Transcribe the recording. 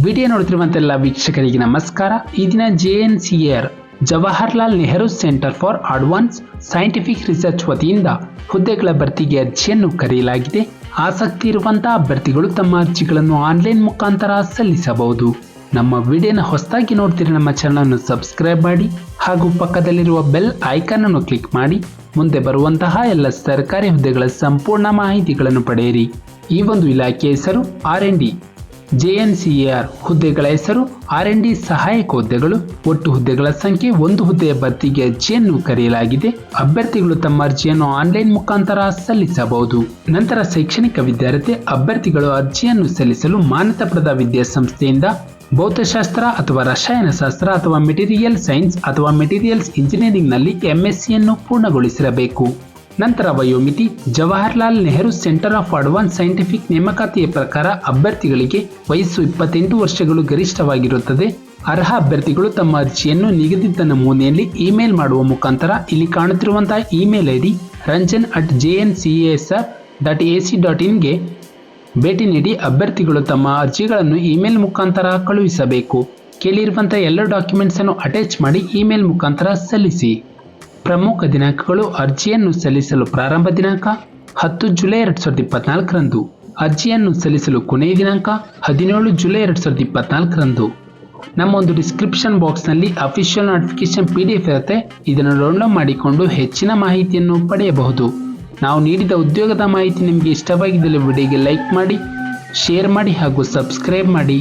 Video ನೋಡ್ತಿರುವಂತೆಲ್ಲ ವೀಕ್ಷಕರಿಗೆ ನಮಸ್ಕಾರ. ಈ ದಿನ J N C R Jawaharlal Nehru centre for advance scientific research ವತಿಯಿಂದ ಹುದ್ದೆಗಳ ಭರ್ತಿಗೆ ಅರ್ಜಿಯನ್ನು ಕರೆಯಲಾಗಿದೆ. ಆಸಕ್ತಿ ಇರುವಂತಹ ಅಭ್ಯರ್ಥಿಗಳು ತಮ್ಮ ಅರ್ಜಿಗಳನ್ನು ಆನ್ಲೈನ್ ಮುಖಾಂತರ ಸಲ್ಲಿಸಬಹುದು. ನಮ್ಮ ವಿಡಿಯೋನ ಹೊಸದಾಗಿ ನೋಡ್ತಿರೋ ನಮ್ಮ ಚಾನಲನ್ನು ಸಬ್ಸ್ಕ್ರೈಬ್ ಮಾಡಿ ಹಾಗೂ ಪಕ್ಕದಲ್ಲಿರುವ ಬೆಲ್ ಐಕಾನ್ ಅನ್ನು ಕ್ಲಿಕ್ ಮಾಡಿ. ಮುಂದೆ ಬರುವಂತಹ ಎಲ್ಲ ಸರ್ಕಾರಿ ಹುದ್ದೆಗಳ ಸಂಪೂರ್ಣ ಮಾಹಿತಿಗಳನ್ನು ಪಡೆಯಿರಿ. ಈ ಒಂದು ಇಲಾಖೆಯ ಹೆಸರು ಆರ್ ಎನ್ ಡಿ ಜೆಎನ್ಸಿಎಆರ್ ಹುದ್ದೆಗಳ ಹೆಸರು, ಆರ್ ಎನ್ ಡಿ ಸಹಾಯಕ ಹುದ್ದೆಗಳು, ಒಟ್ಟು ಹುದ್ದೆಗಳ ಸಂಖ್ಯೆ ಒಂದು ಹುದ್ದೆಯ ಭರ್ತಿಗೆ ಅರ್ಜಿಯನ್ನು ಕರೆಯಲಾಗಿದೆ. ಅಭ್ಯರ್ಥಿಗಳು ತಮ್ಮ ಅರ್ಜಿಯನ್ನು ಆನ್ಲೈನ್ ಮುಖಾಂತರ ಸಲ್ಲಿಸಬಹುದು. ನಂತರ ಶೈಕ್ಷಣಿಕ ವಿದ್ಯಾರ್ಥಿ ಅಭ್ಯರ್ಥಿಗಳು ಅರ್ಜಿಯನ್ನು ಸಲ್ಲಿಸಲು ಮಾನ್ಯತಾ ಪಡೆದ ವಿದ್ಯಾಸಂಸ್ಥೆಯಿಂದ ಭೌತಶಾಸ್ತ್ರ ಅಥವಾ ರಸಾಯನಶಾಸ್ತ್ರ ಅಥವಾ ಮೆಟೀರಿಯಲ್ ಸೈನ್ಸ್ ಅಥವಾ ಮೆಟೀರಿಯಲ್ಸ್ ಇಂಜಿನಿಯರಿಂಗ್ನಲ್ಲಿ ಎಂಎಸ್ಸಿಯನ್ನು ಪೂರ್ಣಗೊಳಿಸಿರಬೇಕು. ನಂತರ ವಯೋಮಿತಿ, Jawaharlal Nehru centre of advance scientific ನೇಮಕಾತಿಯ ಪ್ರಕಾರ ಅಭ್ಯರ್ಥಿಗಳಿಗೆ ವಯಸ್ಸು ಇಪ್ಪತ್ತೆಂಟು ವರ್ಷಗಳು ಗರಿಷ್ಠವಾಗಿರುತ್ತದೆ. ಅರ್ಹ ಅಭ್ಯರ್ಥಿಗಳು ತಮ್ಮ ಅರ್ಜಿಯನ್ನು ನಿಗದಿತ ನಮೂನೆಯಲ್ಲಿ ಇಮೇಲ್ ಮಾಡುವ ಮುಖಾಂತರ ಇಲ್ಲಿ ಕಾಣುತ್ತಿರುವಂತಹ email ID Ranjan at J N C S R dot A C dot ಇನ್ಗೆ ಭೇಟಿ ನೀಡಿ ಅಭ್ಯರ್ಥಿಗಳು ತಮ್ಮ ಅರ್ಜಿಗಳನ್ನು ಇಮೇಲ್ ಮುಖಾಂತರ ಕಳುಹಿಸಬೇಕು. ಕೇಳಿರುವಂತಹ ಎಲ್ಲ ಡಾಕ್ಯುಮೆಂಟ್ಸ್ ಅನ್ನು ಅಟ್ಯಾಚ್ ಮಾಡಿ ಇಮೇಲ್ ಮುಖಾಂತರ ಸಲ್ಲಿಸಿ. ಪ್ರಮುಖ ದಿನಾಂಕಗಳು ಅರ್ಜಿಯನ್ನು ಸಲ್ಲಿಸಲು ಪ್ರಾರಂಭ ದಿನಾಂಕ ಹತ್ತು ಜುಲೈ ಎರಡು ಸಾವಿರದ ಇಪ್ಪತ್ನಾಲ್ಕರಂದು. ಅರ್ಜಿಯನ್ನು ಸಲ್ಲಿಸಲು ಕೊನೆಯ ದಿನಾಂಕ ಹದಿನೇಳು ಜುಲೈ ಎರಡು ಸಾವಿರದ ಇಪ್ಪತ್ನಾಲ್ಕರಂದು. ನಮ್ಮ ಒಂದು ಡಿಸ್ಕ್ರಿಪ್ಷನ್ ಬಾಕ್ಸ್ನಲ್ಲಿ official notification P D F ಇರುತ್ತೆ. ಇದನ್ನು ಡೌನ್ಲೋಡ್ ಮಾಡಿಕೊಂಡು ಹೆಚ್ಚಿನ ಮಾಹಿತಿಯನ್ನು ಪಡೆಯಬಹುದು. ನಾವು ನೀಡಿದ ಉದ್ಯೋಗದ ಮಾಹಿತಿ ನಿಮಗೆ ಇಷ್ಟವಾಗಿದ್ದಲ್ಲಿ ವಿಡಿಯೋಗೆ ಲೈಕ್ ಮಾಡಿ, ಶೇರ್ ಮಾಡಿ ಹಾಗೂ ಸಬ್ಸ್ಕ್ರೈಬ್ ಮಾಡಿ.